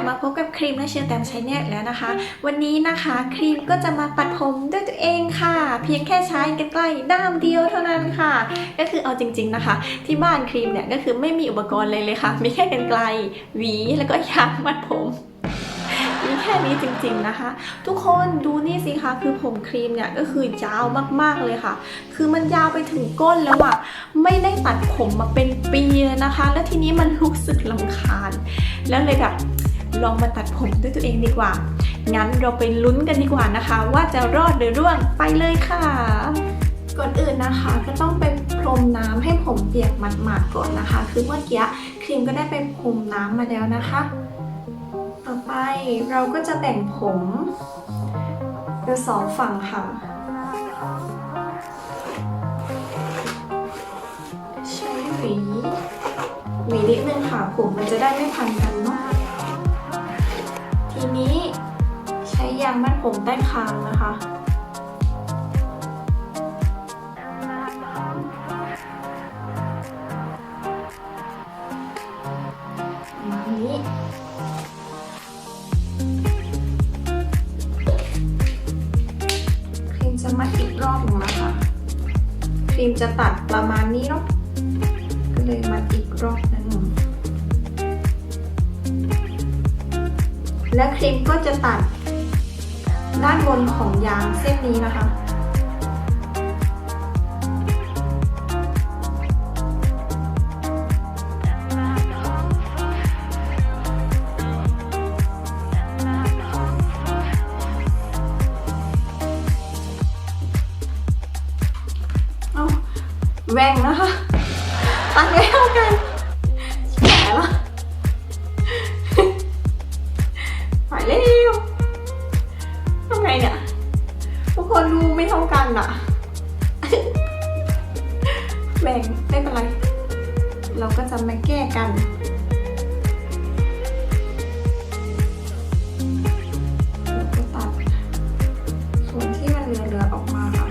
บมาพบกับครีมและเชอร์แตมใช้เนี่ยแล้วนะคะ วันนี้นะคะครีมก็จะมาปัดผมด้วยตัวเองค่ะ เพียงแค่ใช้กันไกลด้ามเดียวเท่านั้นค่ะ ก็คือเอาจริง ๆนะคะ ที่บ้านครีมเนี่ยก็คือไม่มีอุปกรณ์เลยเลยค่ะ มีแค่กันไกลหวีแล้วก็ยางมัดผมมีแค่นี้จริงๆนะคะ ทุกคนดูนี่สิคะคือผมครีมเนี่ยก็คือยาวมากๆเลยค่ะ คือมันยาวไปถึงก้นแล้วอะไม่ได้ตัดผมมาเป็นปีเลยนะคะ แล้วทีนี้มันรู้สึกลำคาญ แล้วเลยแบบ ลองมาตัดผมด้วยตัวเองดีกว่า งั้นเราไปลุ้นกันดีกว่านะคะ ว่าจะรอดหรือร่วงไปเลยค่ะ ก่อนอื่นนะคะก็ต้องไปพรมน้ำให้ผมเปียกหมาดๆก่อนนะคะ คือเมื่อกี้ครีมก็ได้ไปพรมน้ำมาแล้วนะคะ ต่อไปเราก็จะแบ่งผมเป็นสองฝั่งค่ะใช้หวีหวีนิดนึงค่ะผมมันจะได้ไม่พันกันเนาะ ทีนี้ใช้ยางมัดผมใต้คางนะคะอย่างนี้ครีมจะมัดอีกรอบหนึงนะคะครีมจะตัดประมาณนี้เนาะก็เลยมัดอีกรอบหนึง และครีมก็จะตัดด้านบนของยางเส้นนี้นะคะเอาแหว่งนะคะ ตัดไม่เท่ากันแหมละ ไปเร็วทำไงเนี่ย ทุกคนดูไม่เท่ากันอะแบ่งไม่เป็นไร เราก็จะมาแก้กันเราก็ตัดส่วนที่มันเรือๆออกมาค่ะ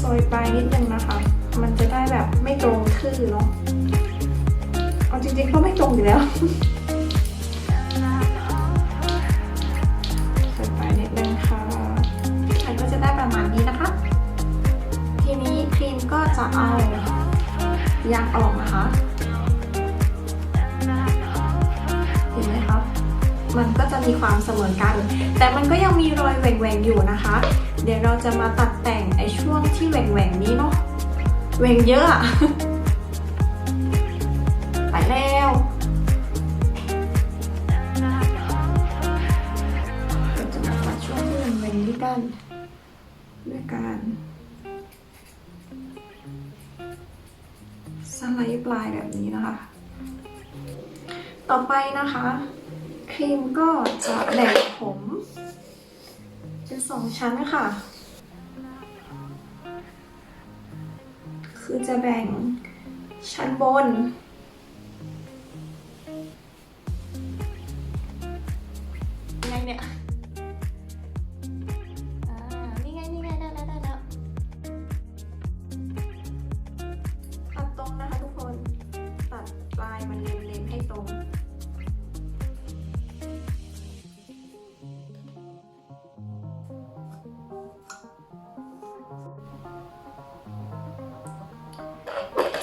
ซอยปลายนิดนึงนะคะ มันจะได้แบบไม่ตรงทื่อเนาะ จริงๆก็ไม่ตรงอยู่แล้วซอยปลายนิดนึงค่ะมันก็จะได้ประมาณนี้นะคะ ทีนี้ครีมก็จะเอายางออกนะคะเห็นไหมคะมันก็จะมีความเสมอกัน แต่มันก็ยังมีรอยแหว่งๆอยู่นะคะ เดี๋ยวเราจะมาตัดแต่งไอ้ช่วงที่แหว่งๆนี้เนาะแหว่งเยอะ งที่แหว่งๆนี้กันด้วยการสไลด์ปลายแบบนี้นะคะ ต่อไปนะคะ ครีมก็จะแบ่งผม เป็นสองชั้นค่ะ คือจะแบ่งชั้นบน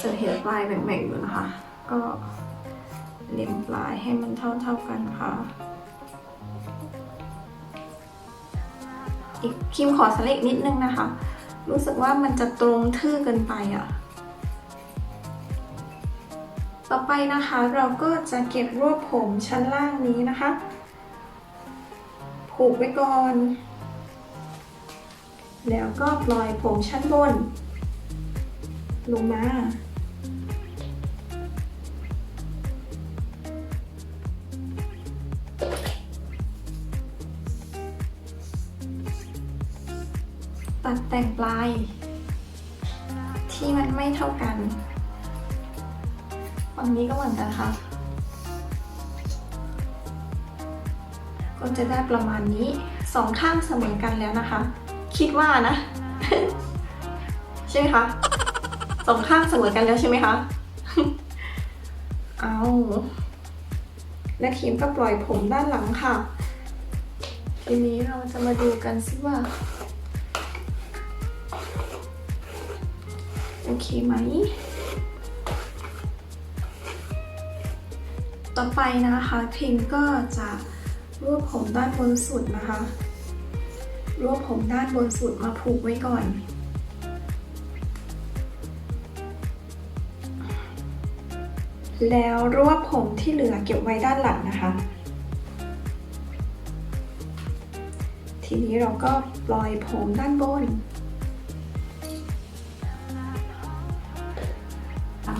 จะเห็นปลายแหว่งๆอยู่นะคะ ก็เล็มปลายให้มันเท่าๆกันค่ะ อีกคิมขอสเล็กนิดนึงนะคะ รู้สึกว่ามันจะตรงทื่อเกินไปอะ่ะ ต่อไปนะคะเราก็จะเก็บรวบผมชั้นล่างนี้นะคะ ผูกไว้ก่อน แล้วก็ปล่อยผมชั้นบน ลงมา ตัดแต่งปลาย ที่มันไม่เท่ากันฝั่งนี้ก็เหมือนกันค่ะ ก็จะได้ประมาณนี้สองข้างเสมอกันแล้วนะคะ คิดว่านะ ใช่ไหมคะสองข้างเสมอกันแล้วใช่ไหมคะเอาและครีมก็ปล่อยผมด้านหลังค่ะ ทีนี้เราจะมาดูกันสิว่า โอเคไหม ต่อไปนะคะครีมก็จะรวบผมด้านบนสุดนะคะ รวบผมด้านบนสุดมาผูกไว้ก่อนแล้วรวบผมที่เหลือเก็บไว้ด้านหลังนะคะ ทีนี้เราก็ปล่อยผมด้านบน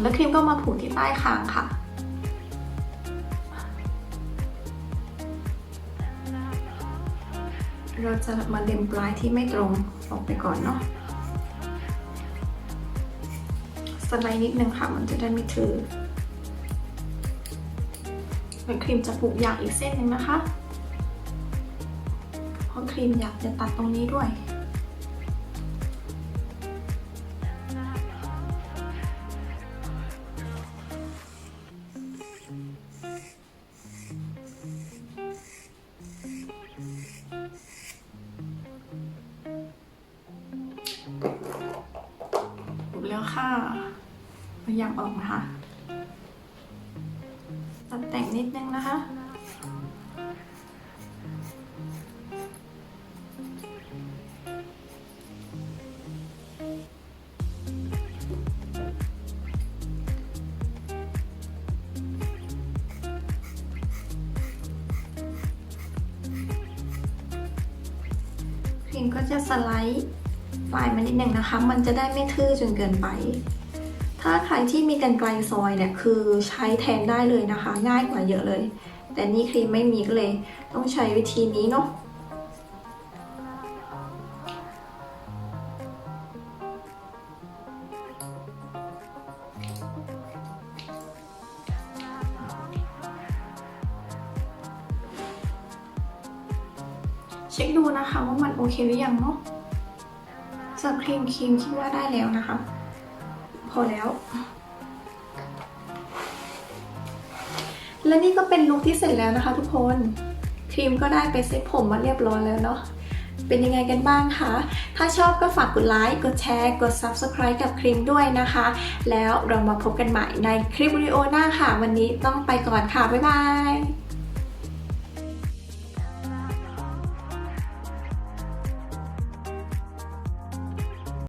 แล้วครีมก็มาผูกที่ใต้คางค่ะ เราจะมาเล็มปลายที่ไม่ตรงออกไปก่อนเนาะสไลด์นิดนึงค่ะ มันจะได้ไม่ถือแล้วครีมจะผูกยางอีกเส้นหนึ่งนะคะ เพราะครีมอยากจะตัดตรงนี้ด้วย ค่ะพยายามออกนะคะ ตัดแต่งนิดนึงนะคะก็จะสไลด์ ปลายมานิดนึงนะคะ มันจะได้ไม่ทื่อจนเกินไป ถ้าใครที่มีกันไกลซอยเนี่ยคือใช้แทนได้เลยนะคะ ง่ายกว่าเยอะเลย แต่นี่ครีมไม่มีก็เลย ต้องใช้วิธีนี้เนาะเช็คดูนะคะว่ามันโอเคหรือยังเนาะ สำหรับครีมครีมคิดว่าได้แล้วนะคะ พอแล้ว และนี่ก็เป็นลุคที่เสร็จแล้วนะคะ ทุกคนครีมก็ได้ไปเซ็ตผมมาเรียบร้อยแล้วเนาะเป็นยังไงกันบ้างคะ ถ้าชอบก็ฝากกดไลค์ กดแชร์ กด Subscribe กับครีมด้วยนะคะ แล้วเรามาพบกันใหม่ในคลิปวิดีโอหน้าค่ะ วันนี้ต้องไปก่อนค่ะ บ๊ายบาย